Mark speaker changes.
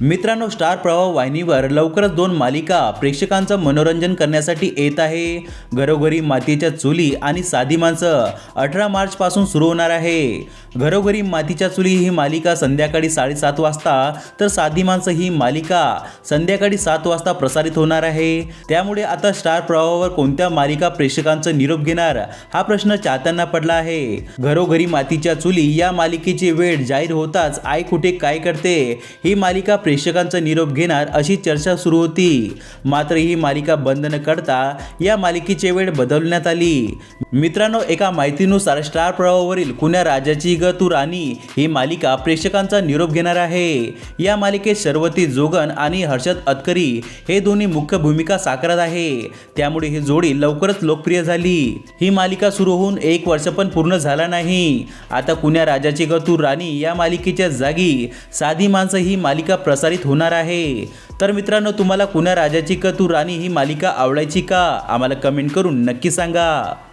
Speaker 1: मित्रांनो स्टार प्रवाह वाहिनीवर लवकरच दोन मालिका प्रेक्षकांचं मनोरंजन करण्यासाठी येत आहे. घरोघरी मातीच्या चुली आणि साधी माणसं अठरा मार्चपासून सुरू होणार आहे. घरोघरी मातीच्या चुली ही मालिका संध्याकाळी साडेसात वाजता तर साधी माणसं ही मालिका संध्याकाळी सात वाजता प्रसारित होणार आहे. त्यामुळे आता स्टार प्रवाहावर कोणत्या मालिका प्रेक्षकांचं निरोप घेणार हा प्रश्न चाहत्यांना पडला आहे. घरोघरी मातीच्या चुली या मालिकेची वेळ जाहीर होताच आई कुठे काय करते ही मालिका प्रेक्षकांचा निरोप घेणार अशी चर्चा सुरू होती. मात्र ही मालिका बंद न करता या मालिकेची वेळ बदलण्यात आली. मित्रांनो एका माहितीनुसार स्टार प्रवाहावरील कुण्या राजाची ग तू राणी ही मालिका प्रेक्षकांचा निरोप घेणार आहे. या मालिकेत शर्वती जोगन आणि हर्षद अतकरी हे दोन्ही मुख्य भूमिका साकारत आहे. त्यामुळे ही जोडी लवकरच लोकप्रिय झाली. ही मालिका सुरू होऊन एक वर्ष पण पूर्ण झाला नाही. आता कुण्या राजाची ग तू राणी या मालिकेच्या जागी साधी माणसं ही मालिका प्रसारित होणार आहे. तर मित्रांनो तुम्हाला कुण्या राजाची ग तू राणी ही मालिका आवडायची का? आम्हाला कमेंट करून नक्की सांगा.